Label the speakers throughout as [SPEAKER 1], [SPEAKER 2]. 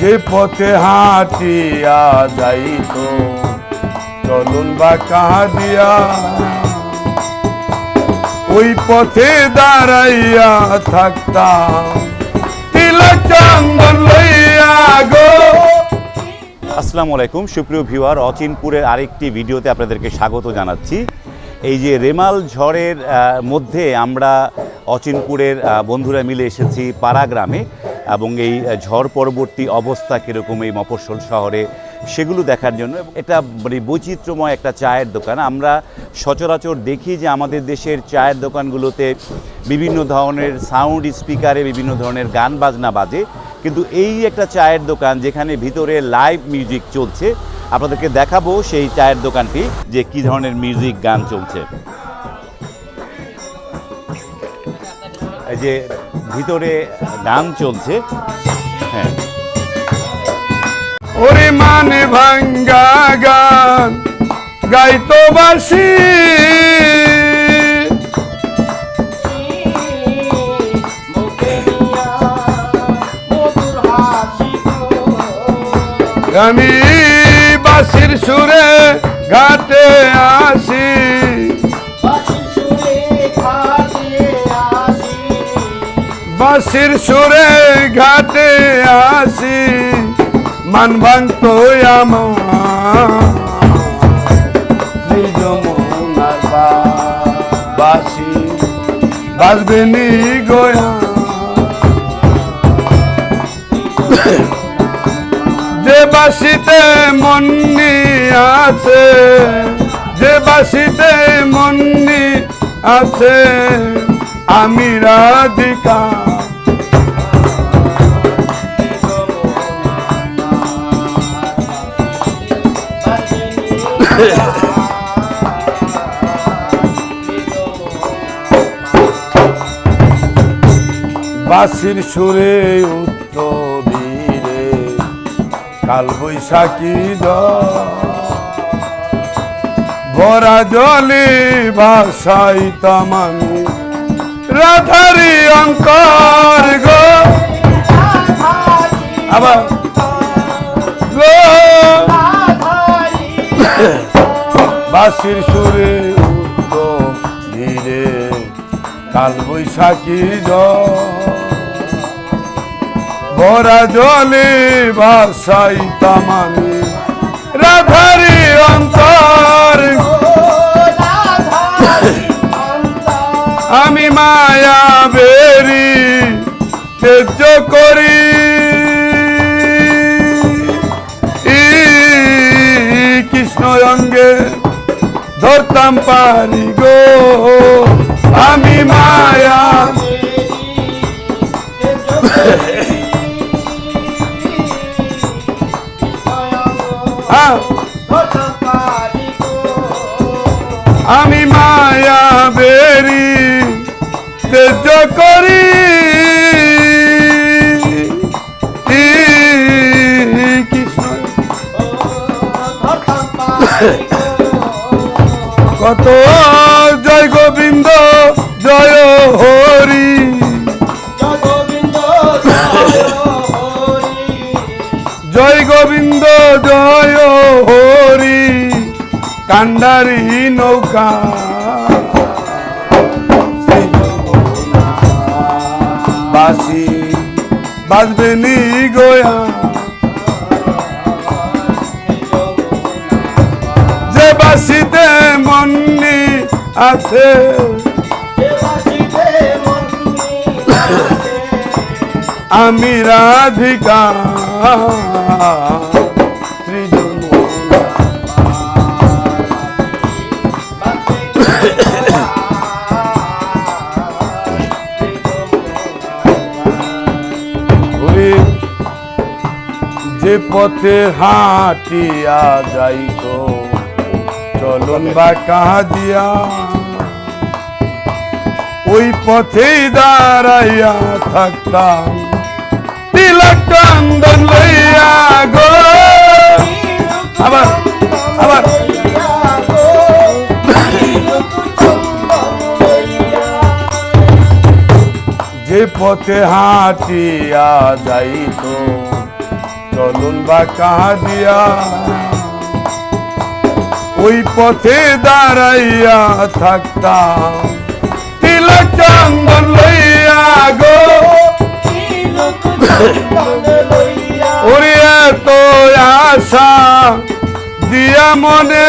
[SPEAKER 1] যে পথে হাঁটিয়া যাইত, চলুন বা কাহা দিয়া। ওই পথে দাঁড়াইয়া থাকতাম
[SPEAKER 2] আসসালামু আলাইকুম, সুপ্রিয় ভিউয়ার, অচিনপুরের আরেকটি ভিডিওতে আপনাদেরকে স্বাগত জানাচ্ছি। এই যে রেমাল ঝড়ের মধ্যে আমরা অচিনপুরের বন্ধুরা মিলে এসেছি পাড়া গ্রামে। এবং এই ঝড় পরবর্তী অবস্থা কীরকম এই মফস্বল শহরে, সেগুলো দেখার জন্য। এটা মানে বৈচিত্র্যময় একটা চায়ের দোকান। আমরা সচরাচর দেখি যে আমাদের দেশের চায়ের দোকানগুলোতে বিভিন্ন ধরনের সাউন্ড স্পিকারে বিভিন্ন ধরনের গান বাজনা বাজে। কিন্তু এই একটা চায়ের দোকান যেখানে ভিতরে লাইভ মিউজিক চলছে, আপনাদেরকে দেখাবো সেই চায়ের দোকানটি যে কি ধরনের মিউজিক গান চলছে। যে ভিতরে গান চলছে হ্যাঁ।
[SPEAKER 1] ওরে মানে ভাঙ্গা গান গাইতো বাসি আমি বাসির সুরে ঘাটে আসি। বাসির সুরে ঘাটে আসি মান ভাঙত বাসি বাজবে নি গোয়া। যে বাসিতে মন্নি আছে, যে বাসিতে মন্নি আছে, আমি রাধিকা। বাসির সুরে উত্তরীরে কাল বৈশাখী ভরা জলে ভাসাইতাম আমি রাধারি অঙ্কর গো। আবার গো। বাসির সুরে উত্ত ধীরে কাল বৈশাখী ভরা জলে ভাসাইতাম আমি রাধারি অন্তর। আমি মায়া বেরি, তেজ ধরতাম পারি গো। আমি মায়া। আমি মায়া বেরি তেজ করি। কত জয় গোবিন্দ জয় হরি। জয় গোবিন্দ জয় হরি। কান্ডারি নৌকা। বাসি বাজবে নি গোয়া। আছে। আমি রাধিকা যে পথে হাঁটিয়া যাইত চলন বা কাহা দিয়া ওই পথেই দাঁড়াইয়া থাকতাম। তিলক চন্দন লইয়া গো। আবার আবার। যে পথে হাঁটিয়া যাইত, চলুন বা কাহা দিয়া ওই পথে দাঁড়াইয়া থাকতাম। তিলক চন্দন লইয়া গো। ওরে এত আশা দিয়া মনে।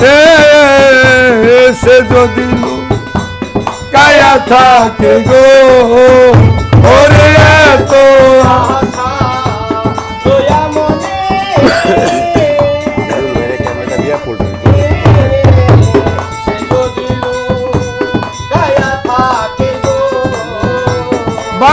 [SPEAKER 1] এ, সে যদি কায়া থাকে গো। ওরে এত
[SPEAKER 2] ক্যামেরাটা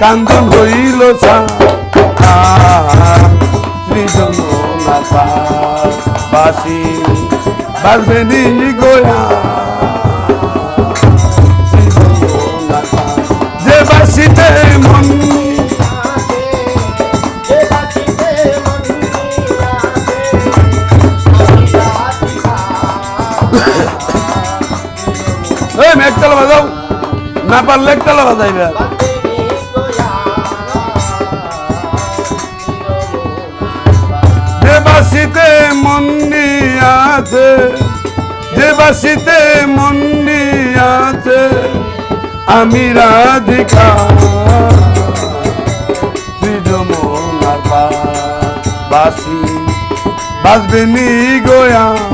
[SPEAKER 1] কান্দন হইল সৃজন বাসি বাজবে নি গোয়া যে বাসিতে মন মেঘতলা বাজাও। না পারলে একতলা বাজাইবে আছে যে বাসিতে মন্নি আছে আমি রাধিকা। বাসি বাসবে নি গোয়া।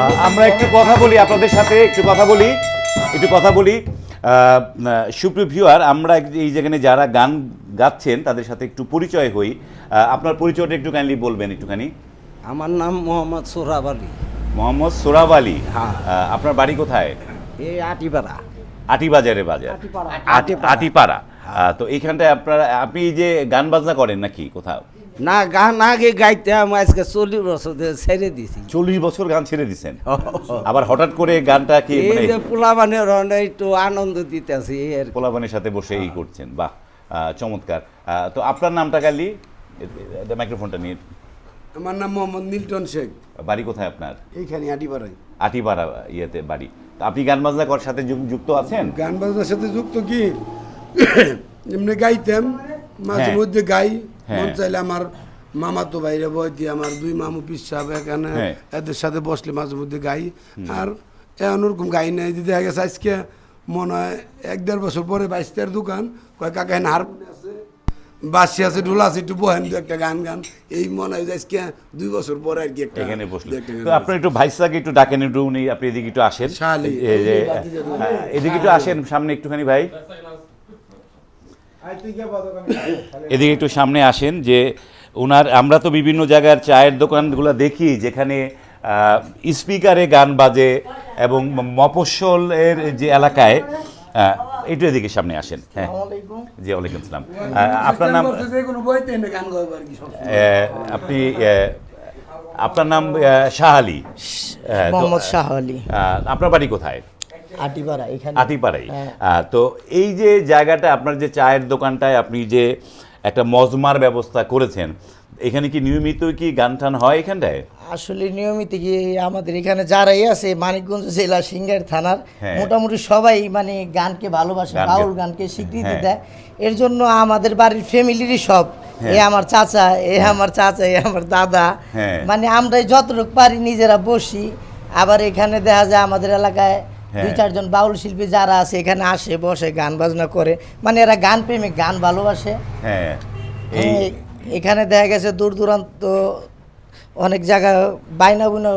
[SPEAKER 3] আমরা
[SPEAKER 2] একটু কথা বলি আপনাদের সাথে একটু কথা বলি একটু কথা বলি। সুপ্রিয় ভিউয়ার আমরা এই যেখানে যারা গান গাচ্ছেন তাদের সাথে একটু পরিচয় হই। আপনার পরিচয়টা একটু কাইন্ডলি বলবেন একটুখানি।
[SPEAKER 3] আমার নাম মোহাম্মদ সোহরাব আলী।
[SPEAKER 2] মোহাম্মদ সোরাব আলী?
[SPEAKER 3] হ্যাঁ।
[SPEAKER 2] আপনার বাড়ি কোথায়?
[SPEAKER 3] এই আটিপাড়া।
[SPEAKER 2] আটিবাজারে বাজার। আটি- আটিপাড়া। তো এইখানটায় আপনারা আপনি যে গান বাজনা করেন নাকি কোথাও?
[SPEAKER 3] না গান আগে গাইতে আমি আজকে চল্লিশ বছর ছেড়ে দিছি
[SPEAKER 2] চল্লিশ বছর গান ছেড়ে দিছেন? আবার হঠাৎ করে গানটা কি
[SPEAKER 3] এই
[SPEAKER 2] মানে
[SPEAKER 3] যে পোলাবানের একটু আনন্দ দিতেছি এর
[SPEAKER 2] পোলাপানের সাথে বসে এই করছেন বাহ চমৎকার। তো আপনার নামটা কালি মাইক্রোফোনটা নিয়ে।
[SPEAKER 1] আমার নাম মোহাম্মদ মিল্টন শেখ।
[SPEAKER 2] বাড়ি কোথায় আপনার?
[SPEAKER 1] এইখানে আটিপাড়ায়।
[SPEAKER 2] আটিপাড়া ইয়েতে বাড়ি। তো আপনি গান বাজনা করার সাথে যুক- যুক্ত আছেন?
[SPEAKER 1] গান বাজনার সাথে যুক্ত কি? এমনি গাইতাম মাঝে
[SPEAKER 2] হ্যাঁ।
[SPEAKER 1] মধ্যে গাই।
[SPEAKER 2] হ্যাঁ।
[SPEAKER 1] মন চাইলে আমার মামা তো বাইরে বই দিয়ে আমার দুই মামু পিস সাহেব এখানে
[SPEAKER 2] হ্যাঁ।
[SPEAKER 1] এদের সাথে বসলে মাঝে মধ্যে গাই। আর এখন ওরকম গাই নাই। দেখা গেছে আজকে মনে হয় এক দেড় বছর পরে বাইশটার দোকান কয় কাকা এখানে হারমোনিয়াম আছে? বাসি আছে ঢোল আছে একটু বহেন দু একটা গান গান। এই মনে হয় আজকে দুই বছর পরে আর কি একটা
[SPEAKER 2] এখানে বসলে। তো আপনার একটু ভাইসাকে একটু ডাকেন একটু উনি আপনি এদিকে একটু আসেন। এদিকে একটু আসেন সামনে একটুখানি ভাই। এদিকে একটু সামনে আসেন যে ওনার আমরা তো বিভিন্ন জায়গার চায়ের দোকানগুলো দেখি যেখানে স্পিকারে গান বাজে এবং মফস্বলের যে এলাকায় একটু এদিকে সামনে আসেন। হ্যাঁ। জি ওয়ালাইকুম আসসালাম আপনার নাম আপনি আপনার নাম শাহ আলী। তো,
[SPEAKER 4] মোহাম্মদ শাহ আলী।
[SPEAKER 2] আপনার বাড়ি কোথায়?
[SPEAKER 4] আটিপাড়া এখানে।
[SPEAKER 2] আটিপাড়াই।
[SPEAKER 4] হ্যাঁ।
[SPEAKER 2] তো এই যে জায়গাটা আপনার যে চায়ের দোকানটায় আপনি যে একটা মজমার ব্যবস্থা করেছেন এখানে কি নিয়মিত কি গান টান হয় এখানটায়?
[SPEAKER 4] আসলে নিয়মিত কি আমাদের এখানে যারাই আছে মানিকগঞ্জ জেলা সিঙ্গার থানার
[SPEAKER 2] হ্যাঁ।
[SPEAKER 4] মোটামুটি সবাই মানে গানকে ভালোবাসে বাউল গানকে স্বীকৃতি
[SPEAKER 2] হ্যাঁ।
[SPEAKER 4] দেয়। এর জন্য আমাদের বাড়ির ফ্যামিলিরই সব এ আমার চাচা এ আমার চাচা এ আমার দাদা। মানে আমরা যতটুকু পারি নিজেরা বসি। আবার এখানে দেখা যায় আমাদের এলাকায় দুই
[SPEAKER 2] হ্যাঁ।
[SPEAKER 4] চারজন বাউল শিল্পী যারা আছে এখানে আসে বসে গান বাজনা করে। মানে এরা গান প্রেমিক গান ভালোবাসে।
[SPEAKER 2] হ্যাঁ
[SPEAKER 4] হ্যাঁ, এখানে দেখা গেছে দূর দূরান্ত অনেক জায়গায় বাইনা বুনা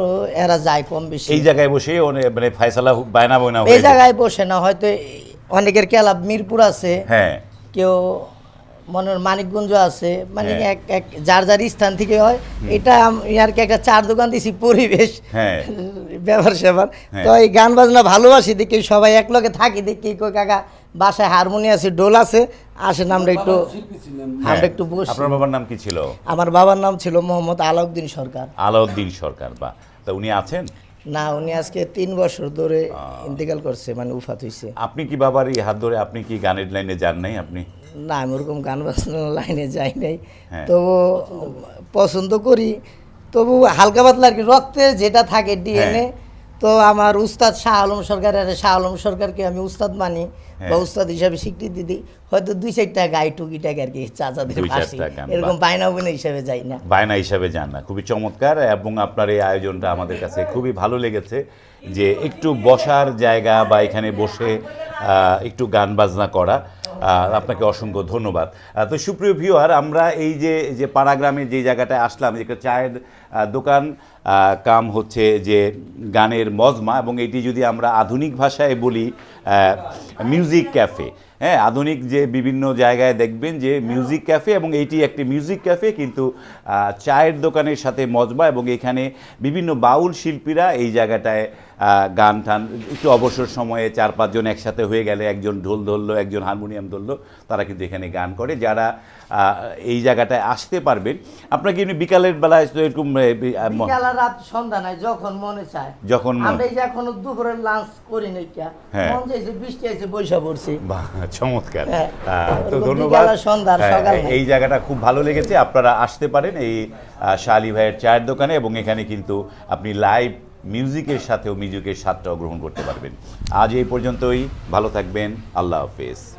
[SPEAKER 4] এরা যায় কম বেশি।
[SPEAKER 2] এই জায়গায় বসে মানে ফায়সালা বায়না বয়না
[SPEAKER 4] এই জায়গায় বসে না হয়তো অনেকের ক্লাব মিরপুর আছে।
[SPEAKER 2] হ্যাঁ।
[SPEAKER 4] কেউ মনের মানিকগঞ্জ আছে মানে
[SPEAKER 2] হ্যাঁ।
[SPEAKER 4] এক এক যার যার স্থান থেকে হয় এটা আর কি একটা চার দোকান দিছি পরিবেশ
[SPEAKER 2] হ্যাঁ।
[SPEAKER 4] ব্যাপার স্যাপার।
[SPEAKER 2] হ্যাঁ।
[SPEAKER 4] তো এই গান বাজনা ভালোবাসি দেখি সবাই এক লগে থাকি দেখি কই কাকা বাসায় হারমোনি আছে ডোল আছে আসেন আমরা একটু। আমরা একটু বসি।
[SPEAKER 2] আপনার বাবার নাম কি ছিল?
[SPEAKER 4] আমার বাবার নাম ছিল মোহাম্মদ আলাউদ্দিন সরকার।
[SPEAKER 2] আলাউদ্দিন সরকার বা তা উনি আছেন?
[SPEAKER 4] না উনি আজকে তিন বছর ধরে ইন্তেকাল করছে মানে উফাত হইছে।
[SPEAKER 2] আপনি কি বাবার এই হাত ধরে আপনি কি গানের লাইনে যান নাই আপনি?
[SPEAKER 4] না আমি ওরকম গান বাজনার লাইনে যাই নাই
[SPEAKER 2] হ্যাঁ।
[SPEAKER 4] তবু পছন্দ করি তবু হালকা পাতলা আর কি রক্তে যেটা থাকে ডিএনএ
[SPEAKER 2] হ্যাঁ।
[SPEAKER 4] তো আমার উস্তাদ শাহ আলম সরকারের শাহ আলম সরকারকে আমি উস্তাদ মানি
[SPEAKER 2] হ্যাঁ।
[SPEAKER 4] বা উস্তাদ হিসাবে স্বীকৃতি দিই হয়তো দুই চারটা গাই টুকি টুকিটাকে আর কি চাচাদের পাশে এরকম
[SPEAKER 2] বা-
[SPEAKER 4] বাইনা হিসাবে যাই না
[SPEAKER 2] বায়না হিসাবে যান না খুবই চমৎকার এবং আপনার এই আয়োজনটা আমাদের কাছে খুবই ভালো লেগেছে যে একটু বসার জায়গা বা এখানে বসে একটু গান বাজনা করা আপনাকে অসংখ্য ধন্যবাদ। তো সুপ্রিয় ভিউয়ার, আমরা এই যে যে পাড়াগ্রামে যে জায়গাটায় আসলাম যে চায়ের দোকান কাম হচ্ছে যে গানের মজমা এবং এটি যদি আমরা আধুনিক ভাষায় বলি মিউজিক ক্যাফে হ্যাঁ আধুনিক যে বিভিন্ন জায়গায় দেখবেন যে মিউজিক ক্যাফে এবং এইটি একটি মিউজিক ক্যাফে কিন্তু চায়ের দোকানের সাথে মজবা এবং এখানে বিভিন্ন বাউল শিল্পীরা এই জায়গাটায় গান টান একটু অবসর সময়ে চার পাঁচজন একসাথে হয়ে গেলে একজন ঢোল ধরলো একজন হারমোনিয়াম ধরলো তারা কিন্তু এখানে গান করে। যারা এই জায়গাটায় আসতে পারবেন আপনাকে এমনি বিকালের বেলায় তো এরকম
[SPEAKER 4] রাত সন্ধ্যা নাই যখন মনে চায়।
[SPEAKER 2] যখন
[SPEAKER 4] আমরা যে এখনও দুপুরে লাঞ্চ করি নাই কিয়া
[SPEAKER 2] হ্যাঁ।
[SPEAKER 4] মন চাইছে বৃষ্টি আছে বৈশা পড়ছি।
[SPEAKER 2] চমৎকার।
[SPEAKER 4] হ্যাঁ।
[SPEAKER 2] তো ধন্যবাদ।
[SPEAKER 4] সন্ধ্যা
[SPEAKER 2] হ্যাঁ,
[SPEAKER 4] সকাল
[SPEAKER 2] এই জায়গাটা খুব ভালো লেগেছে। আপনারা আসতে পারেন এই শালি ভাইয়ের চায়ের দোকানে এবং এখানে কিন্তু আপনি লাইভ মিউজিকের সাথেও মিউজিকের স্বাদটাও গ্রহণ করতে পারবেন। আজ এই পর্যন্তই। ভালো থাকবেন। আল্লাহ হাফেজ।